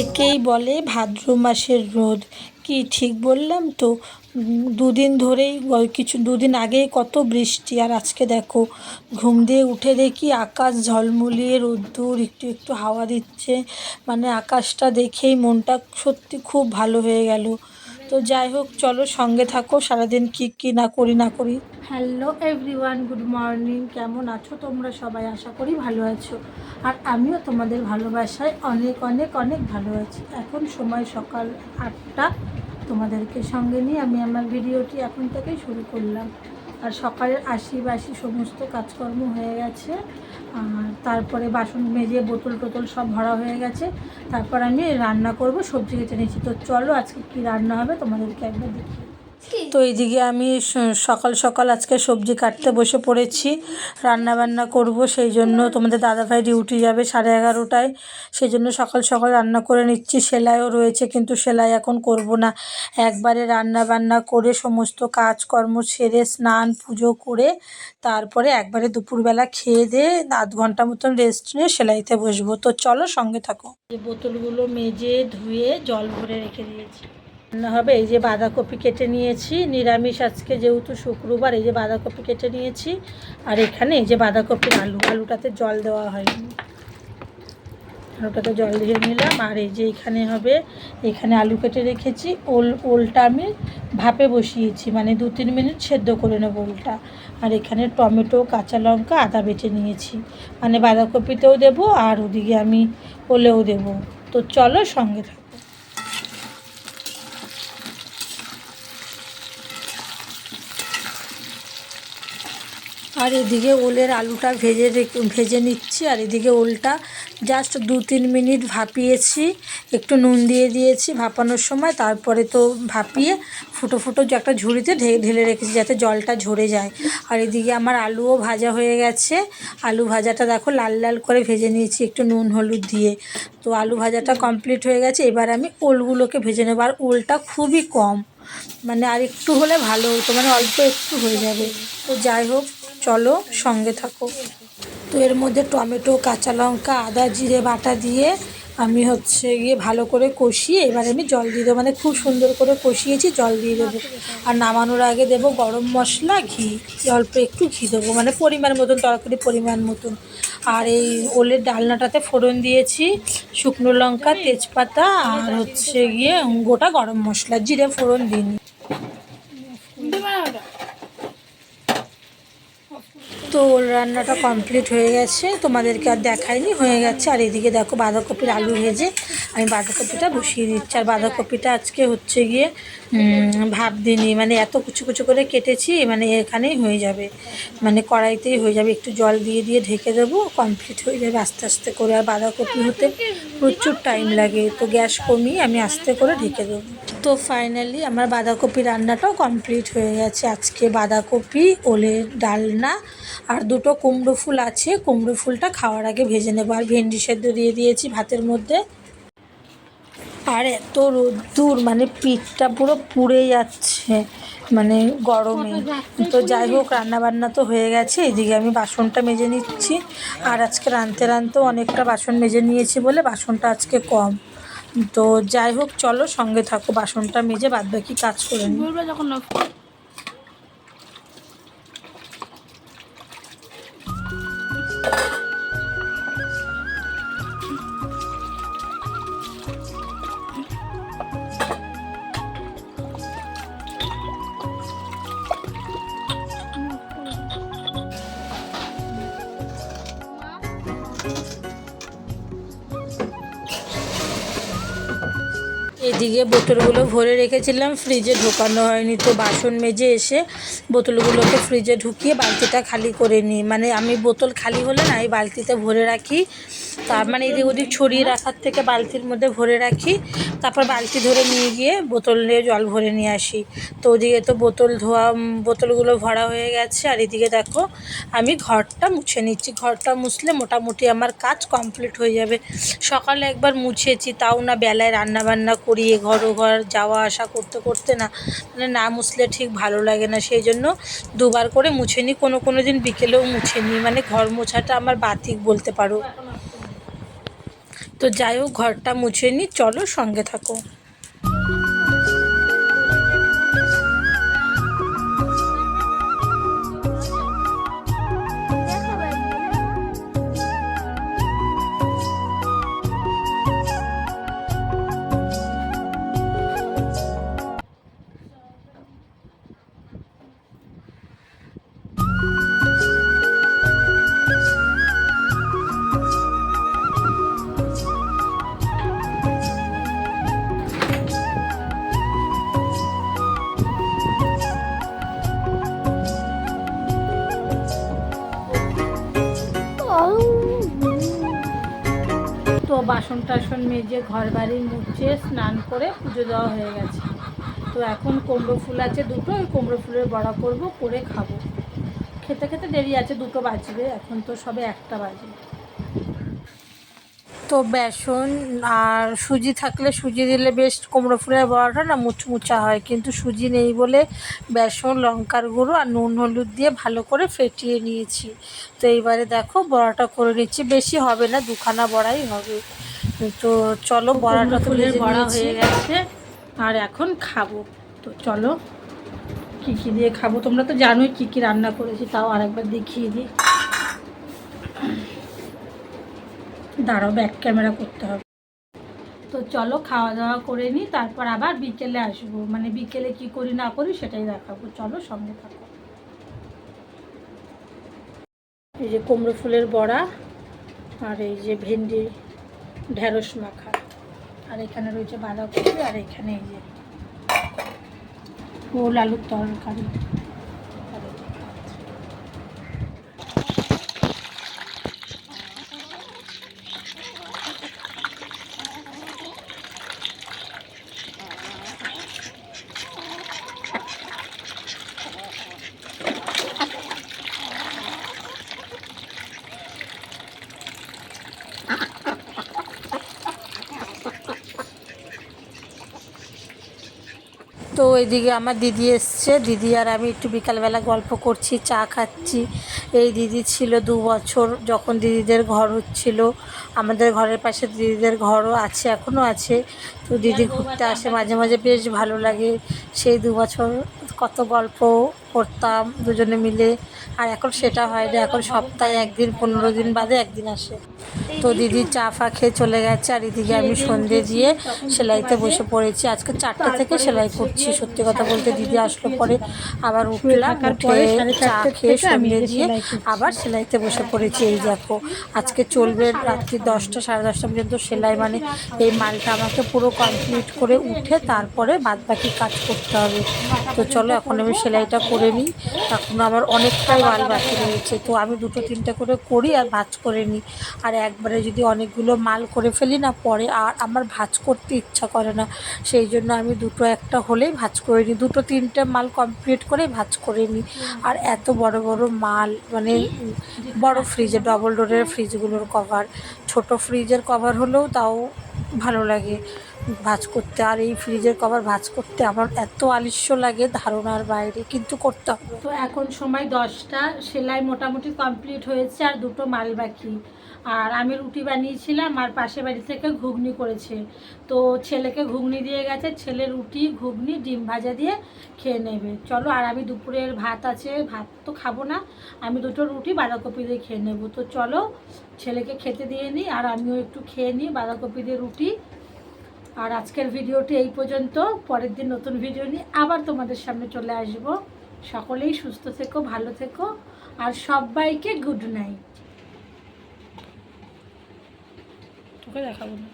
একেই বলে ভাদ্র মাসের রোদ। কি ঠিক বললাম তো? দুদিন ধরেই কিছু দুদিন আগেই কত বৃষ্টি, আর আজকে দেখো, ঘুম দিয়ে উঠে দেখি আকাশ ঝলমলিয়ে রোদ্দুর, একটু একটু হাওয়া দিচ্ছে। মানে আকাশটা দেখেই মনটা সত্যি খুব ভালো হয়ে গেল। তো যাই হোক, চলো সঙ্গে থাকো, সারাদিন কি কি না করি না করি। হ্যালো এভরিওয়ান গুড মর্নিং কেমন আছো তোমরা সবাই? আশা করি ভালো আছো। আর আমিও তোমাদের ভালোবাসায় অনেক অনেক অনেক ভালো আছি এখন সময় সকাল আটটা। তোমাদেরকে সঙ্গে নিয়ে আমি আমার ভিডিওটি এখন থেকেই শুরু করলাম। আর সকালের আশি বাসি সমস্ত কাজকর্ম হয়ে গেছে। আর তারপরে বাসন মেজে, বোতল টোতল সব ভরা হয়ে গেছে। তারপর আমি রান্না করব, সবজি কেটে নিয়েছি। তো চলো আজকে কি রান্না হবে তোমাদেরকে একবার দেখি তো এইদিকে আমি স- সকাল সকাল আজকে সবজি কাটতে বসে পড়েছি রান্না বান্না করব সেই জন্য তোমাদের দাদাভাই ডিউটি যাবে সাড়ে এগারোটায় সেই জন্য সকাল সকাল রান্না করে নিচ্ছি সেলাইও রয়েছে কিন্তু সেলাই এখন করব না। একবারে রান্না বান্না করে সমস্ত কাজকর্ম সেরে স্নান পুজো করে তারপরে একবারে দুপুরবেলা খেয়ে দিয়ে আধ ঘণ্টা মতন রেস্ট নিয়ে সেলাইতে বসবো। তো চলো সঙ্গে থাকো। যে বোতলগুলো মেজে ধুয়ে জল ভরে রেখে দিয়েছি। রান্না হবে। এই যে বাঁধাকপি কেটে নিয়েছি। নিরামিষ আজকে যেহেতু শুক্রবার, এই যে বাঁধাকপি কেটে নিয়েছি। আর এখানে এই যে বাঁধাকপির আলু। আলুটাতে জল দেওয়া হয়নি। আলুটাতে জল দিয়ে নিলাম। আর এই যে এখানে হবে, এখানে আলু কেটে রেখেছি। ওল, ওলটা আমি ভাপে বসিয়েছি। মানে দু, তিন মিনিট সেদ্ধ করে নেব ওলটা। আর এখানে টমেটো, কাঁচা লঙ্কা, আদা বেটে নিয়েছি। মানে বাঁধাকপিতেও দেবো আর ওদিকে আমি ওলেও দেবো। তো চলো সঙ্গে থাকো। আর এদিকে ওলের আলুটা ভেজে ভেজে নিচ্ছি। আর এদিকে ওলটা জাস্ট দু তিন মিনিট ভাপিয়েছি। একটু নুন দিয়ে দিয়েছি ভাপানোর সময়। তারপরে তো ভাপিয়ে ফুটো ফুটো একটা ঝুড়িতে ঢেলে রেখেছি যাতে জলটা ঝরে যায়। আর এদিকে আমার আলুও ভাজা হয়ে গেছে। আলু ভাজাটা দেখো লাল লাল করে ভেজে নিয়েছি একটু নুন, হলুদ দিয়ে। তো আলু ভাজাটা কমপ্লিট হয়ে গেছে। এবার আমি ওলগুলোকে ভেজে নেব। আর ওলটা খুবই কম। মানে আর একটু হলে ভালো হতো মানে অল্প একটু হয়ে যাবে। তো যাই হোক চলো সঙ্গে থাকো। তো এর মধ্যে টমেটো কাঁচা লঙ্কা আদা জিরে বাটা দিয়ে আমি হচ্ছে গিয়ে ভালো করে কষিয়ে এবার আমি জল দিয়ে দেবো। মানে খুব সুন্দর করে কষিয়েছি জল দিয়ে দেবো। আর নামানোর আগে দেবো গরম মশলা ঘি। অল্প একটু ঘি দেবো মানে পরিমাণ মতন তরকারি পরিমাণ মতন। আর এই ওলের ডালনাটাতে ফোড়ন দিয়েছি শুকনো লঙ্কা তেজপাতা আর হচ্ছে গিয়ে গোটা গরম মশলা। জিরে ফোড়ন দিইনি। তো ওর রান্নাটা কমপ্লিট হয়ে গেছে। তোমাদেরকে আর দেখায়নি হয়ে গেছে। আর এদিকে দেখো বাঁধাকপির আলু ভেজে আমি বাঁধাকপিটা বসিয়ে দিচ্ছি। আর বাঁধাকপিটা আজকে হচ্ছে গিয়ে ভাব দিইনি। মানে এত কুচু কুচু করে কেটেছি মানে এখানেই হয়ে যাবে। মানে কড়াইতেই হয়ে যাবে। একটু জল দিয়ে দিয়ে ঢেকে দেবো কমপ্লিট হয়ে যাবে আস্তে আস্তে করে। আর বাঁধাকপি হতে প্রচুর টাইম লাগে। তো গ্যাস কমিয়ে আমি আস্তে করে ঢেকে দেবো। তো ফাইনালি আমার বাঁধাকপি রান্নাটাও কমপ্লিট হয়ে গেছে। আজকে বাঁধাকপি, ওলের ডালনা আর দুটো কুমড়ো ফুল আছে, কুমড়ো ফুলটা খাওয়ার আগে ভেজে নেব। আর ভেন্ডি সেদ্ধ দিয়ে দিয়েছি ভাতের মধ্যে। আর এত রোদ্দুর মানে পিঠটা পুরো পুড়ে যাচ্ছে মানে গরমে। তো যাই হোক রান্না বান্না তো হয়ে গেছে, এদিকে আমি বাসনটা মেজে নিচ্ছি। আর আজকে রাঁধতে রাঁধতেও অনেকটা বাসন মেজে নিয়েছি বলে বাসনটা আজকে কম। তো যাই হোক, চলো সঙ্গে থাকো, বাসনটা মেজে বাদবাকি কাজ করে যখন এদিকে বোতলগুলো ভরে রেখেছিলাম, ফ্রিজে ঢোকানো হয়নি তো বাসন মেজে এসে বোতলগুলোকে ফ্রিজে ঢুকিয়ে বালতিটা খালি করে নিই। মানে আমি বোতল খালি হলে না, এই বালতিতে ভরে রাখি। তার মানে এদিক ওদিক ছড়িয়ে রাখার থেকে বালতির মধ্যে ভরে রাখি, তারপর বালতি ধরে নিয়ে গিয়ে বোতল নিয়ে জল ভরে নিয়ে আসি। তো ওদিকে তো বোতল ধোয়া বোতলগুলো ভরা হয়ে গেছে। আর এদিকে দেখো, আমি ঘরটা মুছে নিচ্ছি। ঘরটা মুছলে মোটামুটি আমার কাজ কমপ্লিট হয়ে যাবে। সকালে একবার মুছেছি, তাও না বেলায় রান্না বান্না করি, এ ঘর ও ঘর যাওয়া আসা করতে করতে না মানে না মুছলে ঠিক ভালো লাগে না। সেই জন্য দুবার করে মুছে নিই কোনো কোনো দিন বিকেলেও মুছে নিই মানে ঘর মোছাটা আমার বাতিক বলতে পারো। তো যাই হোক ঘরটা মুছে নি। চলো সঙ্গে থাকো। তো বাসন টাসন মেজে ঘর বাড়ি মুছে স্নান করে পুজো দেওয়া হয়ে গেছে। তো এখন কুমড়ো ফুল আছে দুটো, ওই কুমড়ো ফুলের বড়া করব, করে খাব। খেতে খেতে দেরি আছে, দুটো বাজবে, এখন তো সবে একটা বাজে। তো বেসন আর সুজি থাকলে সুজি দিলে বেশ কুমড়ো ফুলের বড়াটা না মুচমুচা হয়। কিন্তু সুজি নেই বলে বেসন লঙ্কার গুঁড়ো আর নুন হলুদ দিয়ে ভালো করে ফেটিয়ে নিয়েছি। তো এইবারে দেখো বড়াটা করে নিচ্ছি। বেশি হবে না দুখানা বড়াই হবে। তো চলো বড়াটা তো ফুলের বড়া হয়ে গেছে। আর এখন খাব। তো চলো কী কী দিয়ে খাব? তোমরা তো জানোই কী কী রান্না করেছি তাও আরেকবার দেখিয়ে দিই। দাঁড়াও ব্যাক ক্যামেরা করতে হবে। তো চলো খাওয়া দাওয়া করে নিই তারপর আবার বিকেলে আসব। মানে বিকেলে কি করি না করি সেটাই দেখাবো। চলো সঙ্গে থাকো। এই যে কুমড়ো ফুলের বড়া আর এই যে ভেন্ডি, ঢেঁড়স মাখা। আর এখানে রয়েছে বাঁধাকপি আর এখানে এই যে ওল আলুর তরকারি। তো এদিকে আমার দিদি এসছে। দিদি আর আমি একটু বিকালবেলা গল্প করছি, চা খাচ্ছি। এই দিদি ছিল দু বছর যখন দিদিদের ঘর হচ্ছিল। আমাদের ঘরের পাশে দিদিদের ঘরও আছে এখনও আছে। তো দিদি ঘুরতে আসে, মাঝে মাঝে বেশ ভালো লাগে। সেই দু বছর কত গল্প করতাম দুজনে মিলে। আর এখন সেটা হয় না এখন সপ্তাহে একদিন পনেরো দিন বাদে একদিন আসে। তো দিদি চা ফা খেয়ে চলে গেছে আর এদিকে আমি সন্ধে দিয়ে সেলাইতে বসে পড়েছি। আজকে চারটে থেকে সেলাই করছি সত্যি কথা বলতে দিদি আসলো পরে আবার উঠলাম উঠে চা খেয়ে সন্ধে দিয়ে আবার সেলাইতে বসে পড়েছি এই দেখো। আজকে চলবে রাত্রি দশটা সাড়ে দশটা পর্যন্ত সেলাই মানে এই মালটা আমাকে পুরো কমপ্লিট করে উঠে তারপরে বাদ বাকি কাজ করতে হবে। তো চলো এখন আমি সেলাইটা করে। নিই তখন আমার অনেকটাই মাল বাকি রয়েছে। তো আমি দুটো, তিনটে করে করি আর ভাজ করে নিই। আর একবারে যদি অনেকগুলো মাল করে ফেলি না, পরে আর আমার ভাজ করতে ইচ্ছা করে না। সেই জন্য আমি দুটো, একটা হলেই ভাজ করে নিই। দুটো, তিনটে মাল কমপ্লিট করে ভাজ করে নিই। আর এত বড় বড় মাল মানে বড় ফ্রিজে ডবল ডোরের ফ্রিজগুলোর কভার ছোট ফ্রিজের কভার হলেও তাও ভালো লাগে। ভাজ করতে, আর এই ফ্রিজের কভার ভাজ করতে আমার এত আলিস্য লাগে ধারণার বাইরে, কিন্তু করতে হবে। তো এখন সময় দশটা, সেলাই মোটামুটি কমপ্লিট হয়েছে আর দুটো মাল বাকি। আর আমি রুটি বানিয়েছিলাম আর পাশে বাড়ি থেকে ঘুগনি করেছে। তো ছেলেকে ঘুগনি দিয়ে গেছে, ছেলে রুটি, ঘুগনি, ডিম ভাজা দিয়ে খেয়ে নেবে। চলো, আর আমি দুপুরের ভাত আছে, ভাত তো খাব না, আমি দুটো রুটি, বাঁধাকপি দিয়ে খেয়ে নেব। তো চলো, ছেলেকে খেতে দিয়ে নিই, আর আমিও একটু খেয়ে নিই বাঁধাকপি দিয়ে রুটি। আর আজকের ভিডিওটি এই পর্যন্ত। পরের দিন নতুন ভিডিও নিয়ে আবার তোমাদের সামনে চলে আসব। সকলেই সুস্থ থেকো, ভালো থেকো, আর সবাইকে গুড নাইট। তোকে দেখাবো না।